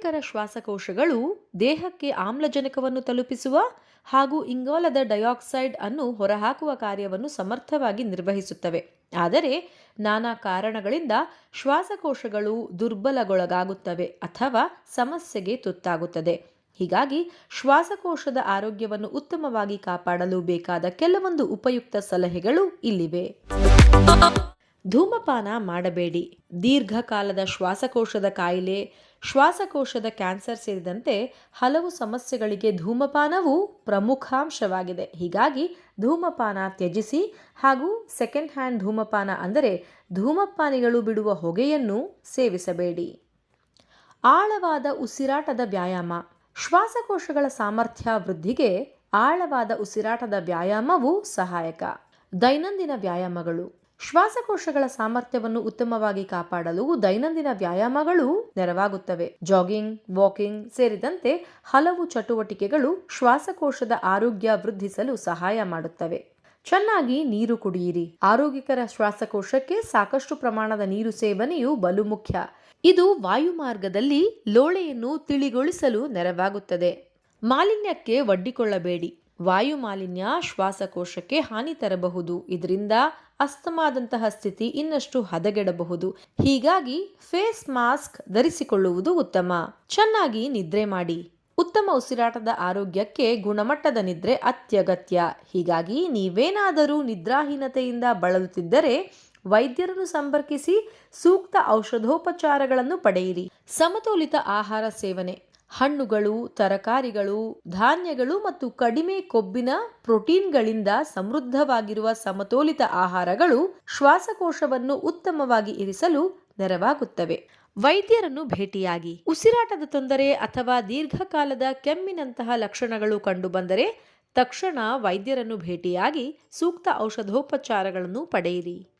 ಆರೋಗ್ಯಕರ ಶ್ವಾಸಕೋಶಗಳು ದೇಹಕ್ಕೆ ಆಮ್ಲಜನಕವನ್ನು ತಲುಪಿಸುವ ಹಾಗೂ ಇಂಗಾಲದ ಡೈಆಕ್ಸೈಡ್ ಅನ್ನು ಹೊರಹಾಕುವ ಕಾರ್ಯವನ್ನು ಸಮರ್ಥವಾಗಿ ನಿರ್ವಹಿಸುತ್ತವೆ. ಆದರೆ ನಾನಾ ಕಾರಣಗಳಿಂದ ಶ್ವಾಸಕೋಶಗಳು ದುರ್ಬಲಗೊಳಗಾಗುತ್ತವೆ ಅಥವಾ ಸಮಸ್ಯೆಗೆ ತುತ್ತಾಗುತ್ತದೆ. ಹೀಗಾಗಿ ಶ್ವಾಸಕೋಶದ ಆರೋಗ್ಯವನ್ನು ಉತ್ತಮವಾಗಿ ಕಾಪಾಡಲು ಬೇಕಾದ ಕೆಲವೊಂದು ಉಪಯುಕ್ತ ಸಲಹೆಗಳು ಇಲ್ಲಿವೆ. ಧೂಮಪಾನ ಮಾಡಬೇಡಿ. ದೀರ್ಘಕಾಲದ ಶ್ವಾಸಕೋಶದ ಕಾಯಿಲೆ ಶ್ವಾಸಕೋಶದ ಕ್ಯಾನ್ಸರ್ ಸೇರಿದಂತೆ ಹಲವು ಸಮಸ್ಯೆಗಳಿಗೆ ಧೂಮಪಾನವು ಪ್ರಮುಖಾಂಶವಾಗಿದೆ ಹೀಗಾಗಿ ಧೂಮಪಾನ ತ್ಯಜಿಸಿ ಹಾಗೂ ಸೆಕೆಂಡ್ ಹ್ಯಾಂಡ್ ಧೂಮಪಾನ ಅಂದರೆ ಧೂಮಪಾನಿಗಳು ಬಿಡುವ ಹೊಗೆಯನ್ನು ಸೇವಿಸಬೇಡಿ. ಆಳವಾದ ಉಸಿರಾಟದ ವ್ಯಾಯಾಮ. ಶ್ವಾಸಕೋಶಗಳ ಸಾಮರ್ಥ್ಯ ವೃದ್ಧಿಗೆ ಆಳವಾದ ಉಸಿರಾಟದ ವ್ಯಾಯಾಮವು ಸಹಾಯಕ. ದೈನಂದಿನ ವ್ಯಾಯಾಮಗಳು. ಶ್ವಾಸಕೋಶಗಳ ಸಾಮರ್ಥ್ಯವನ್ನು ಉತ್ತಮವಾಗಿ ಕಾಪಾಡಲು ದೈನಂದಿನ ವ್ಯಾಯಾಮಗಳು ನೆರವಾಗುತ್ತವೆ. ಜಾಗಿಂಗ್, ವಾಕಿಂಗ್ ಸೇರಿದಂತೆ ಹಲವು ಚಟುವಟಿಕೆಗಳು ಶ್ವಾಸಕೋಶದ ಆರೋಗ್ಯ ವೃದ್ಧಿಸಲು ಸಹಾಯ ಮಾಡುತ್ತವೆ. ಚೆನ್ನಾಗಿ ನೀರು ಕುಡಿಯಿರಿ. ಆರೋಗ್ಯಕರ ಶ್ವಾಸಕೋಶಕ್ಕೆ ಸಾಕಷ್ಟು ಪ್ರಮಾಣದ ನೀರು ಸೇವನೆಯು ಬಲು ಮುಖ್ಯ. ಇದು ವಾಯುಮಾರ್ಗದಲ್ಲಿ ಲೋಳೆಯನ್ನು ತಿಳಿಗೊಳಿಸಲು ನೆರವಾಗುತ್ತದೆ. ಮಾಲಿನ್ಯಕ್ಕೆ ಒಡ್ಡಿಕೊಳ್ಳಬೇಡಿ. ವಾಯು ಮಾಲಿನ್ಯ ಶ್ವಾಸಕೋಶಕ್ಕೆ ಹಾನಿ ತರಬಹುದು. ಇದರಿಂದ ಅಸ್ತಮಾದಂತಹ ಸ್ಥಿತಿ ಇನ್ನಷ್ಟು ಹದಗೆಡಬಹುದು. ಹೀಗಾಗಿ ಫೇಸ್ ಮಾಸ್ಕ್ ಧರಿಸಿಕೊಳ್ಳುವುದು ಉತ್ತಮ. ಚೆನ್ನಾಗಿ ನಿದ್ರೆ ಮಾಡಿ. ಉತ್ತಮ ಉಸಿರಾಟದ ಆರೋಗ್ಯಕ್ಕೆ ಗುಣಮಟ್ಟದ ನಿದ್ರೆ ಅತ್ಯಗತ್ಯ. ಹೀಗಾಗಿ ನೀವೇನಾದರೂ ನಿದ್ರಾಹೀನತೆಯಿಂದ ಬಳಲುತ್ತಿದ್ದರೆ ವೈದ್ಯರನ್ನು ಸಂಪರ್ಕಿಸಿ ಸೂಕ್ತ ಔಷಧೋಪಚಾರಗಳನ್ನು ಪಡೆಯಿರಿ. ಸಮತೋಲಿತ ಆಹಾರ ಸೇವನೆ. ಹಣ್ಣುಗಳು, ತರಕಾರಿಗಳು, ಧಾನ್ಯಗಳು ಮತ್ತು ಕಡಿಮೆ ಕೊಬ್ಬಿನ ಪ್ರೋಟೀನ್ಗಳಿಂದ ಸಮೃದ್ಧವಾಗಿರುವ ಸಮತೋಲಿತ ಆಹಾರಗಳು ಶ್ವಾಸಕೋಶವನ್ನು ಉತ್ತಮವಾಗಿ ಇರಿಸಲು ನೆರವಾಗುತ್ತವೆ. ವೈದ್ಯರನ್ನು ಭೇಟಿಯಾಗಿ. ಉಸಿರಾಟದ ತೊಂದರೆ ಅಥವಾ ದೀರ್ಘಕಾಲದ ಕೆಮ್ಮಿನಂತಹ ಲಕ್ಷಣಗಳು ಕಂಡುಬಂದರೆ ತಕ್ಷಣ ವೈದ್ಯರನ್ನು ಭೇಟಿಯಾಗಿ ಸೂಕ್ತ ಔಷಧೋಪಚಾರಗಳನ್ನು ಪಡೆಯಿರಿ.